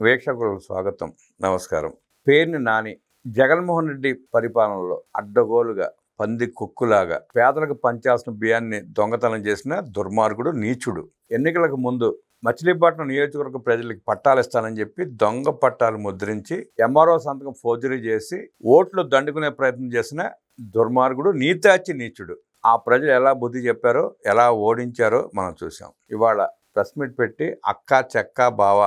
వీక్షకులకు స్వాగతం. నమస్కారం. పేరుని నాని జగన్మోహన్ రెడ్డి పరిపాలనలో అడ్డగోలుగా పంది కుక్కులాగా పేదలకు పంచాల్సిన బియ్యాన్ని దొంగతనం చేసిన దుర్మార్గుడు నీచుడు. ఎన్నికలకు ముందు మచిలీపట్నం నియోజకవర్గ ప్రజలకు పట్టాలు ఇస్తానని చెప్పి దొంగ పట్టాలు ముద్రించి ఎంఆర్ఓ సంతకం ఫోర్జరీ చేసి ఓట్లు దండుకునే ప్రయత్నం చేసిన దుర్మార్గుడు నీతాచి నీచుడు. ఆ ప్రజలు ఎలా బుద్ధి చెప్పారో ఎలా ఓడించారో మనం చూసాం ఇవాళ ప్రెస్ మీట్ పెట్టి అక్క చెక్క బావ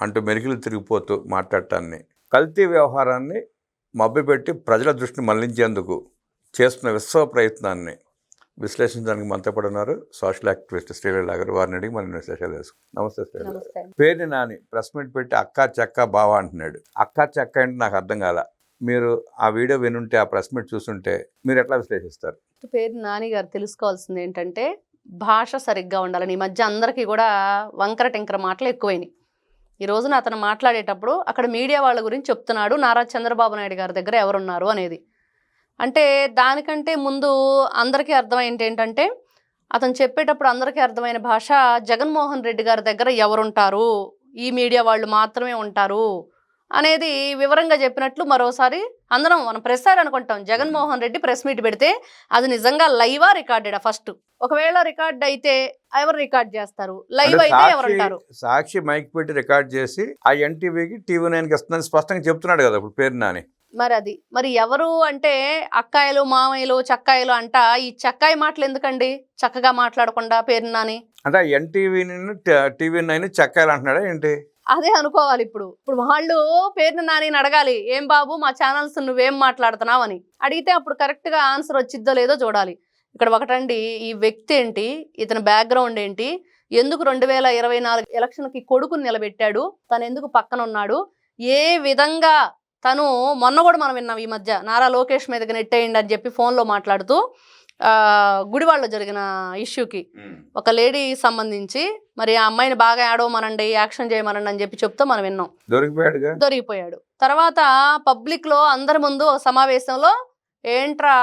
అంటూ మెరికిలు తిరిగిపోతూ మాట్లాడటాన్ని. కల్తీ వ్యవహారాన్ని మభ్యపెట్టి ప్రజల దృష్టిని మళ్ళించేందుకు చేస్తున్న విశ్వ ప్రయత్నాన్ని విశ్లేషించడానికి మనతో పాటు ఉన్నారు సోషల్ యాక్టివిస్ట్ శ్రీలీల గారు వారిని అడిగి మనం విశ్లేషాలు వేసుకుంటాం నమస్తే శ్రీలీల. పేరుని నాని ప్రెస్ మీట్ పెట్టి అక్క చెక్క బావ అంటున్నాడు. అక్క చెక్క అంటే నాకు అర్థం కాల. మీరు ఆ వీడియో వినుంటే ఆ ప్రెస్ మీట్ చూస్తుంటే మీరు ఎట్లా విశ్లేషిస్తారు? పేరు నాని గారు తెలుసుకోవాల్సింది ఏంటంటే భాష సరిగ్గా ఉండాలని. ఈ మధ్య అందరికీ కూడా వంకర టెంకర మాటలు ఎక్కువైనాయి. ఈ రోజున అతను మాట్లాడేటప్పుడు అక్కడ మీడియా వాళ్ళ గురించి చెప్తున్నాడు నారా చంద్రబాబు నాయుడు గారి దగ్గర ఎవరున్నారు అనేది. అంటే దానికంటే ముందు అందరికీ అర్థమైంది ఏంటంటే అతను చెప్పేటప్పుడు అందరికీ అర్థమైన భాష జగన్మోహన్ రెడ్డి గారి దగ్గర ఎవరుంటారు? ఈ మీడియా వాళ్ళు మాత్రమే ఉంటారు. అనేది వివరంగా చెప్పినట్లు మరోసారి అందరం మనం ప్రెస్ అనుకుంటాం. జగన్మోహన్ రెడ్డి ప్రెస్ మీట్ పెడితే అది నిజంగా లైవా రికార్డెడా ఫస్ట్ ఒకవేళ రికార్డ్ అయితే ఎవరు రికార్డ్ చేస్తారు? లైవ్ అయితే సాక్షి- ఎవరుంటారు సాక్షి మైక్ పెట్టి రికార్డ్ చేసి ఆ ఎన్టీవీకి టీవీ నైన్కి ఇస్తుందని స్పష్టంగా చెప్తున్నాడు కదా ఇప్పుడు పేరు నాని. మరి అది మరి ఎవరు అంటే అక్కాయలు మామయ్యలు చక్కాయలు అంట ఈ చక్కాయి మాటలు ఎందుకండి? చక్కగా మాట్లాడకుండా పేరు నాని. అంటే ఎన్టీవీని టీవీ నైన్ చెక్కాలి అంటున్నాడా ఏంటి? అదే అనుకోవాలి ఇప్పుడు. ఇప్పుడు వాళ్ళు పేరుని నాని అడగాలి ఏం బాబు మా ఛానల్స్ నువ్వేం మాట్లాడుతున్నావు అని. అడిగితే అప్పుడు కరెక్ట్గా ఆన్సర్ వచ్చిద్దో లేదో చూడాలి. ఇక్కడ ఒకటండి ఈ వ్యక్తి ఏంటి ఇతని బ్యాక్గ్రౌండ్ ఏంటి ఎందుకు రెండు వేల ఇరవై నాలుగు ఎలక్షన్కి కొడుకుని నిలబెట్టాడు తను ఎందుకు పక్కన ఉన్నాడు ఏ విధంగా తను మొన్న కూడా మనం విన్నాం ఈ మధ్య నారా లోకేష్ మీదకి నెట్టేయండి అని చెప్పి ఫోన్లో మాట్లాడుతూ గుడివాడలో జరిగిన ఇష్యూకి. ఒక లేడీ సంబంధించి మరి ఆ అమ్మాయిని బాగా ఆడవమనండి యాక్షన్ చేయమనండి అని చెప్పి చెప్తూ మనం విన్నాం. దొరికిపోయాడుగా? దొరికిపోయాడు. తర్వాత పబ్లిక్లో అందరి ముందు సమావేశంలో ఏంట్రా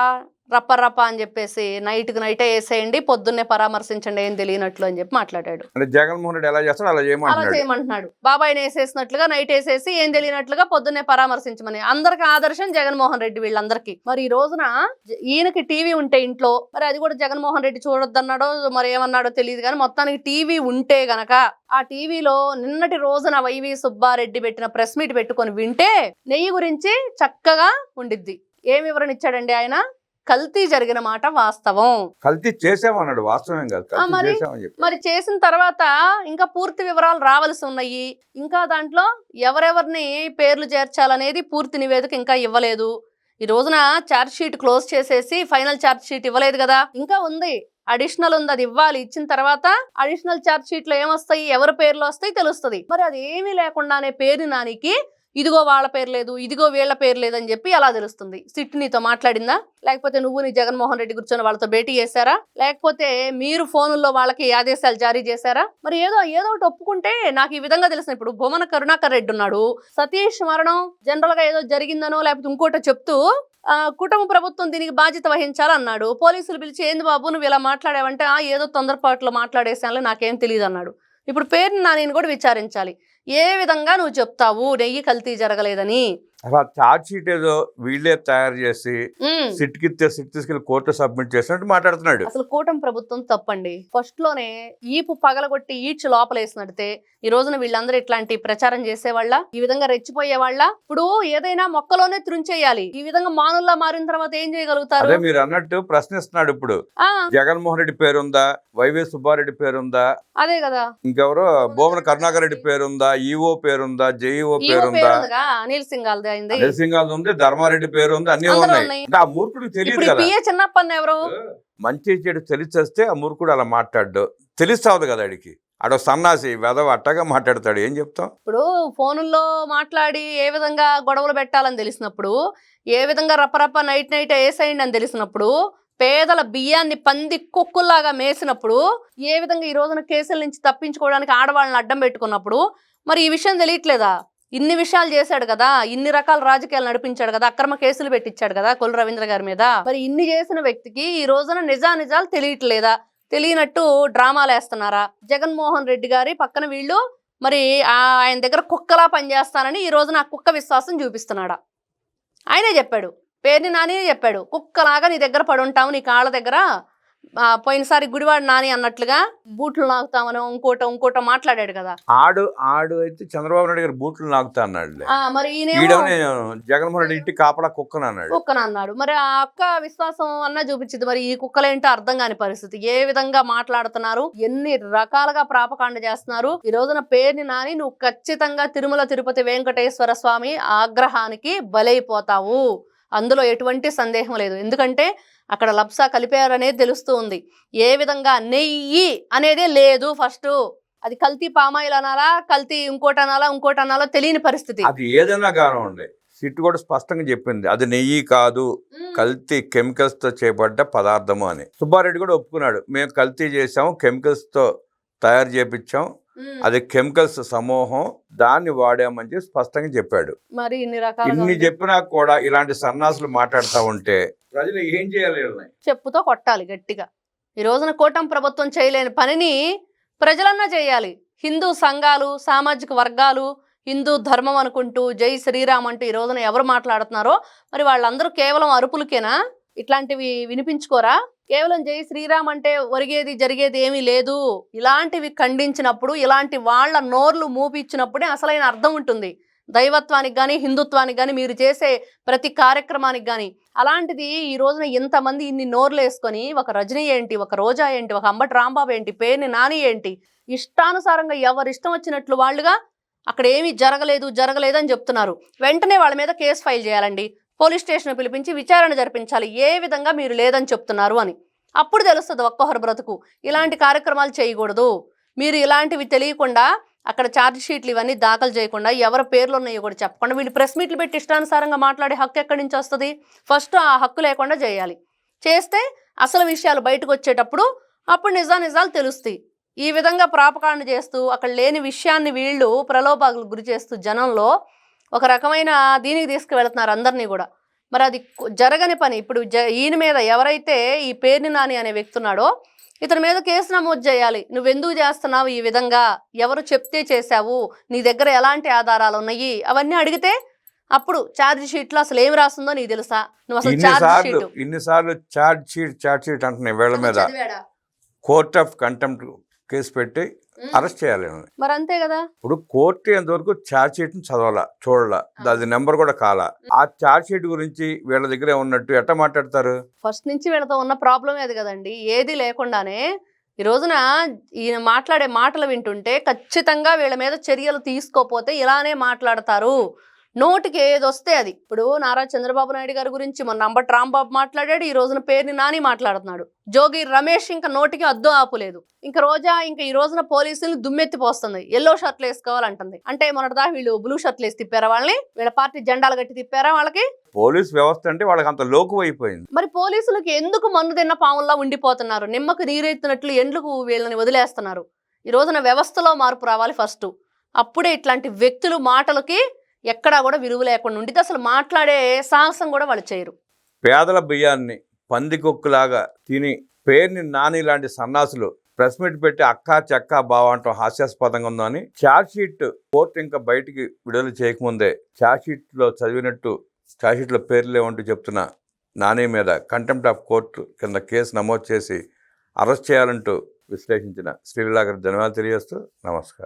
రప్ప రప్ప అని చెప్పేసి నైట్కి నైటే వేసేయండి పొద్దున్నే పరామర్శించండి ఏం తెలియనట్లు అని చెప్పి మాట్లాడాడు. అంటే జగన్మోహన్ రెడ్డి ఎలా చేస్తాడు అలా అలా చేయమంటున్నాడు. బాబాయ్ని వేసేసినట్లుగా నైట్ వేసేసి ఏం తెలియనట్లుగా పొద్దున్నే పరామర్శించమని. అందరికి ఆదర్శం జగన్మోహన్ రెడ్డి వీళ్ళందరికీ. మరి ఈ రోజున ఈయనకి టీవీ ఉంటే ఇంట్లో మరి అది కూడా జగన్మోహన్ రెడ్డి చూడొద్దన్నాడో మరి ఏమన్నాడో తెలియదు కానీ మొత్తానికి టీవీ ఉంటే గనక ఆ టీవీలో నిన్నటి రోజున వైవి సుబ్బారెడ్డి పెట్టిన ప్రెస్ మీట్ పెట్టుకొని వింటే నెయ్యి గురించి చక్కగా ఉండిద్ది. ఏం వివరణ ఇచ్చాడండి ఆయన? కల్తీ జరిగిన మాట వాస్తవం. కల్తీ చేసామన్నాడు వాస్తవం కాదు. మరి? మరి చేసిన తర్వాత ఇంకా పూర్తి వివరాలు రావాల్సి ఉన్నాయి. ఇంకా దాంట్లో ఎవరెవరిని పేర్లు చేర్చాలనేది పూర్తి నివేదిక ఇంకా ఇవ్వలేదు. ఈ రోజున ఛార్జ్ షీట్ క్లోజ్ చేసేసి ఫైనల్ ఛార్జ్ షీట్ ఇవ్వలేదు కదా. ఇంకా ఉంది. అడిషనల్ ఉంది అది ఇవ్వాలి. ఇచ్చిన తర్వాత అడిషనల్ ఛార్జ్ షీట్లో ఏమొస్తాయి ఎవరి పేర్లు వస్తాయి తెలుస్తుంది. మరి అది ఏమీ లేకుండానే పేరు నానికి ఇదిగో వాళ్ళ పేరు లేదు ఇదిగో వీళ్ళ పేరు లేదని చెప్పి అలా తెలుస్తుంది. సిట్ నీతో మాట్లాడిందా? లేకపోతే నువ్వు నీ జగన్మోహన్ రెడ్డి కూర్చొని వాళ్ళతో భేటీ చేశారా? లేకపోతే మీరు ఫోనుల్లో వాళ్ళకి ఆదేశాలు జారీ చేశారా? మరి ఏదో ఏదో ఒకటి ఒప్పుకుంటే నాకు ఈ విధంగా తెలిసిన ఇప్పుడు భువన కరుణాకర్ రెడ్డి ఉన్నాడు. సతీష్ మరణం జనరల్గా ఏదో జరిగిందనో లేకపోతే ఇంకోటో చెప్తూ కుటుంబ ప్రభుత్వం దీనికి బాధ్యత వహించాలన్నాడు. పోలీసులు పిలిచి ఏంది బాబు నువ్వు ఇలా మాట్లాడావంటే "ఆ, ఏదో తొందరపాటులో మాట్లాడేసానులే నాకేం తెలియదు అన్నాడు ఇప్పుడు పేరుని నా నేను కూడా విచారించాలి. ఏ విధంగా నువ్వు చెప్తావు? నెయ్యి కల్తీ జరగలేదని. అలా ఛార్జ్ షీట్ ఏదో వీళ్ళే తయారు చేసి. సిట్ కిస్తే సిట్ తీసుకెళ్ళి కోర్టు సబ్మిట్ చేసినట్టు మాట్లాడుతున్నాడు. అసలు కూటమి ప్రభుత్వం తప్పండి. ఫస్ట్లోనే ఈపు పగలగొట్టి ఈడ్చి లోపలేసినడితే ఈ రోజున వీళ్ళందరూ ఇట్లాంటి ప్రచారం చేసేవాళ్ళ? ఈ విధంగా రెచ్చిపోయే వాళ్ళ ఇప్పుడు ఏదైనా మొక్కలోనే త్రుంచేయాలి ఈ విధంగా మానుల్లా మారిన తర్వాత ఏం చేయగలుగుతారు? అదే మీరు అన్నట్టు ప్రశ్నిస్తున్నాడు ఇప్పుడు. జగన్మోహన్ రెడ్డి పేరుందా? వైవి సుబ్బారెడ్డి పేరుందా? అదే కదా. ఇంకెవరో? భువన కరుణాకర్ రెడ్డి పేరుందా? ఈఓ పేరుందా జేఈఓ పేరుందా? అనిల్ సింగాల్ది అయింది. నరసింహాల్ ఉంది ధర్మారెడ్డి పేరు ఉంది అన్ని ఉన్నాయి. ఆ మూర్ఖుడికి తెలియదు కదా. చిన్నప్పన్న ఎవరు? మంచి చెడు తెలిసేస్తే ఆ మూర్ఖుడు అలా మాట్లాడు తెలిస్తావు కదా ఆడికి. ఆడ సన్నాసి వెదవ అట్టగా మాట్లాడతాడు. ఏం చెప్తాం ఇప్పుడు ఫోనుల్లో మాట్లాడి ఏ విధంగా గొడవలు పెట్టాలని తెలిసినప్పుడు ఏ విధంగా రప్పరప్ప నైట్ నైట్ వేసేయండి అని తెలిసినప్పుడు పేదల బియ్యాన్ని పంది కుక్కుల్లాగా మేసినప్పుడు ఏ విధంగా ఈ రోజున కేసుల నుంచి తప్పించుకోవడానికి ఆడవాళ్ళని అడ్డం పెట్టుకున్నప్పుడు మరి ఈ విషయం తెలియట్లేదా? ఇన్ని విషయాలు చేశాడు కదా ఇన్ని రకాల రాజకీయాలు నడిపించాడు కదా అక్రమ కేసులు పెట్టించాడు కదా కొల్లు రవీంద్ర గారి మీద. మరి ఇన్ని చేసిన వ్యక్తికి ఈ రోజున నిజా నిజాలు తెలియట్లేదా? తెలియనట్టు డ్రామాలు వేస్తున్నారా? జగన్మోహన్ రెడ్డి గారి పక్కన వీళ్ళు మరి ఆయన దగ్గర కుక్కలా పనిచేస్తానని ఈ రోజు నా కుక్క విశ్వాసం చూపిస్తున్నాడా? ఆయనే చెప్పాడు. పేరుని నాని చెప్పాడు. కుక్కలాగా నీ దగ్గర పడుంటాము నీ కాళ్ళ దగ్గర పోయినసారి గుడివాడు నాని అన్నట్లుగా బూట్లు నాకుతామనో ఇంకోటో ఇంకోటో మాట్లాడాడు కదా. ఆడు ఆడు అయితే చంద్రబాబు నాయుడు గారు బూట్లు నాకుతా అన్నాడు మరి జగన్మోహన్ రెడ్డి ఇంటి కాపలా కుక్కను అన్నాడు. కుక్కన అన్నాడు. మరి ఆ అక్క విశ్వాసం అన్న చూపించింది. మరి ఈ కుక్కలేంటో అర్థం కాని పరిస్థితి. ఏ విధంగా మాట్లాడుతున్నారు? ఎన్ని రకాలుగా ప్రాపకాండ చేస్తున్నారు? ఈ రోజున పేరుని నాని నువ్వు ఖచ్చితంగా తిరుమల తిరుపతి వెంకటేశ్వర స్వామి ఆగ్రహానికి బలైపోతావు. అందులో ఎటువంటి సందేహం లేదు. ఎందుకంటే అక్కడ లప్సా కలిపారనేది తెలుస్తూ ఉంది ఏ విధంగా నెయ్యి అనేదే లేదు ఫస్ట్. అది కల్తీ పామాయిల్ అనాలా కల్తీ ఇంకోటి అనాలా ఇంకోటి అనాలో తెలియని పరిస్థితి. అది ఏదైనా కానివ్వండి సిట్ కూడా స్పష్టంగా చెప్పింది. అది నెయ్యి కాదు కల్తీ కెమికల్స్తో చేపడ్డ పదార్థము అని. సుబ్బారెడ్డి కూడా ఒప్పుకున్నాడు. మేము కల్తీ చేసాం కెమికల్స్తో తయారు చేపించాం ఉమ్. అది కెమికల్స్ సమూహం దాన్ని వాడామని చెప్పి స్పష్టంగా చెప్పాడు. మరి ఇన్ని రకాలుగా ఇన్ని. చెప్పినా కూడా ఇలాంటి సన్నాసులు మాట్లాడుతూ ఉంటే ప్రజలు ఏం చేయాలి? చెప్పుతో కొట్టాలి గట్టిగా. ఈ రోజున కూటమి ప్రభుత్వం చేయలేని పనిని ప్రజలన్నా చేయాలి. హిందూ సంఘాలు సామాజిక వర్గాలు హిందూ ధర్మం అనుకుంటూ జై శ్రీరామ్ అంటూ ఈ రోజున ఎవరు మాట్లాడుతున్నారో మరి వాళ్ళందరూ కేవలం అరుపులకేనా? ఇట్లాంటివి వినిపించుకోరా? కేవలం జై శ్రీరామ్ అంటే ఒరిగేది జరిగేది ఏమీ లేదు. ఇలాంటివి ఖండించినప్పుడు ఇలాంటి వాళ్ళ నోర్లు మూపిచ్చినప్పుడే అసలైన అర్థం ఉంటుంది. దైవత్వానికి కానీ హిందుత్వానికి కానీ మీరు చేసే ప్రతి కార్యక్రమానికి కానీ అలాంటిది ఈ రోజున ఇంతమంది ఇన్ని నోర్లు వేసుకొని ఒక రజనీ ఏంటి ఒక రోజా ఏంటి ఒక అంబటి రాంబాబు ఏంటి పేరుని నాని ఏంటి ఇష్టానుసారంగా ఎవరు ఇష్టం వచ్చినట్లు వాళ్ళుగా అక్కడ ఏమీ జరగలేదు జరగలేదు అని చెప్తున్నారు. వెంటనే వాళ్ళ మీద కేసు ఫైల్ చేయాలండి. పోలీస్ స్టేషన్ పిలిపించి విచారణ జరిపించాలి. ఏ విధంగా మీరు లేదని చెప్తున్నారు అని. అప్పుడు తెలుస్తుంది ఒక్కొక్కరు బ్రతుకు. ఇలాంటి కార్యక్రమాలు చేయకూడదు. మీరు ఇలాంటివి తెలియకుండా అక్కడ ఛార్జ్ షీట్లు ఇవన్నీ దాఖలు చేయకుండా ఎవరి పేర్లు ఉన్నాయో కూడా చెప్పకుండా వీళ్ళు ప్రెస్ మీట్లు పెట్టి ఇష్టానుసారంగా మాట్లాడే హక్కు ఎక్కడి నుంచి వస్తుంది? ఫస్ట్ ఆ హక్కు లేకుండా చేయాలి. చేస్తే అసలు విషయాలు బయటకు వచ్చేటప్పుడు అప్పుడు నిజా నిజాలు తెలుస్తాయి. ఈ విధంగా ప్రాపకాండ చేస్తూ అక్కడ లేని విషయాన్ని వీళ్ళు ప్రలోభాలకు గురి చేస్తూ జనంలో ఒక రకమైన దీనికి తీసుకువెళ్తున్నారు అందరినీ కూడా. మరి అది జరగని పని. ఇప్పుడు జ ఈయన మీద ఎవరైతే ఈ పేరుని నాని అనే వ్యక్తి ఉన్నాడో ఇతని మీద కేసు నమోదు చేయాలి. నువ్వెందుకు చేస్తున్నావు ఈ విధంగా? ఎవరు చెప్తే చేశావు? నీ దగ్గర ఎలాంటి ఆధారాలు ఉన్నాయి? అవన్నీ అడిగితే అప్పుడు ఛార్జ్ షీట్లో అసలు ఏం రాస్తుందో నీకు తెలుసా? నువ్వు అసలు ఛార్జ్ షీట్ ఇన్నిసార్లు చార్జ్ షీట్ చార్జ్ షీట్ అంటున్నాయి వీళ్ళ మీద. కోర్ట్ ఆఫ్ కంటెంప్ట్ కేసు పెట్టి అరెస్ట్ చేయాలి. మరి అంతే కదా? ఇప్పుడు కోర్టు ఎంతవరకు ఛార్జ్ షీట్ చదవాలా చూడాల అది నెంబర్ కూడా కాలా. ఆ ఛార్జ్ షీట్ గురించి వీళ్ళ దగ్గరే ఉన్నట్టు ఎట్ట మాట్లాడతారు? ఫస్ట్ నుంచి వీళ్ళతో ఉన్న ప్రాబ్లం అది కదండి? ఏది లేకుండానే ఈ రోజున ఈయన మాట్లాడే మాటలు వింటుంటే ఖచ్చితంగా వీళ్ళ మీద చర్యలు తీసుకోపోతే ఇలానే మాట్లాడతారు. నోటికి ఏది వస్తే అది. ఇప్పుడు నారా చంద్రబాబు నాయుడు గారి గురించి మొన్న అంబటి రాంబాబు మాట్లాడాడు ఈ రోజున పేరుని నాని మాట్లాడుతున్నాడు. జోగి రమేష్ ఇంకా నోటికి అద్దు ఆపులేదు. ఇంకా రోజా ఇంకా ఈ రోజున పోలీసులు దుమ్మెత్తి పోస్తుంది. ఎల్లో షర్ట్లు వేసుకోవాలంటుంది. అంటే మొన్నటిదా వీళ్ళు బ్లూ షర్ట్లు వేసి తిప్పారా వాళ్ళని? వీళ్ళ పార్టీ జెండాలు కట్టి తిప్పారా వాళ్ళకి? పోలీస్ వ్యవస్థ అంటే వాళ్ళకి అంత లోకు అయిపోయింది. మరి పోలీసులకు ఎందుకు మన్ను తిన్న పాముల్లా ఉండిపోతున్నారు? నిమ్మకు నీరెత్తినట్లు ఎందుకు వీళ్ళని వదిలేస్తున్నారు? ఈ రోజున వ్యవస్థలో మార్పు రావాలి ఫస్ట్. అప్పుడే ఇట్లాంటి వ్యక్తులు మాటలకి ఎక్కడా కూడా విలువ లేకుండా ఉండితే అసలు మాట్లాడే సాహసం కూడా వాళ్ళు చేయరు. పేదల బియ్యాన్ని పందికొక్కులాగా తిని పేరుని నాని లాంటి సన్నాసులు ప్రెస్ మీట్ పెట్టి అక్కా చెక్క బావ అంటాం హాస్యాస్పదంగా ఉందని షీట్ కోర్టు ఇంకా బయటికి విడుదల చేయకముందే షీట్లో చదివినట్టు షీట్లో పేర్లు లేవంటూ చెప్తున్న నాని మీద కంటెంప్ట్ ఆఫ్ కోర్టు కింద కేసు నమోదు చేసి అరెస్ట్ చేయాలంటూ విశ్లేషించిన శ్రీలాగర్ ధన్యవాదాలు తెలియజేస్తూ నమస్కారం.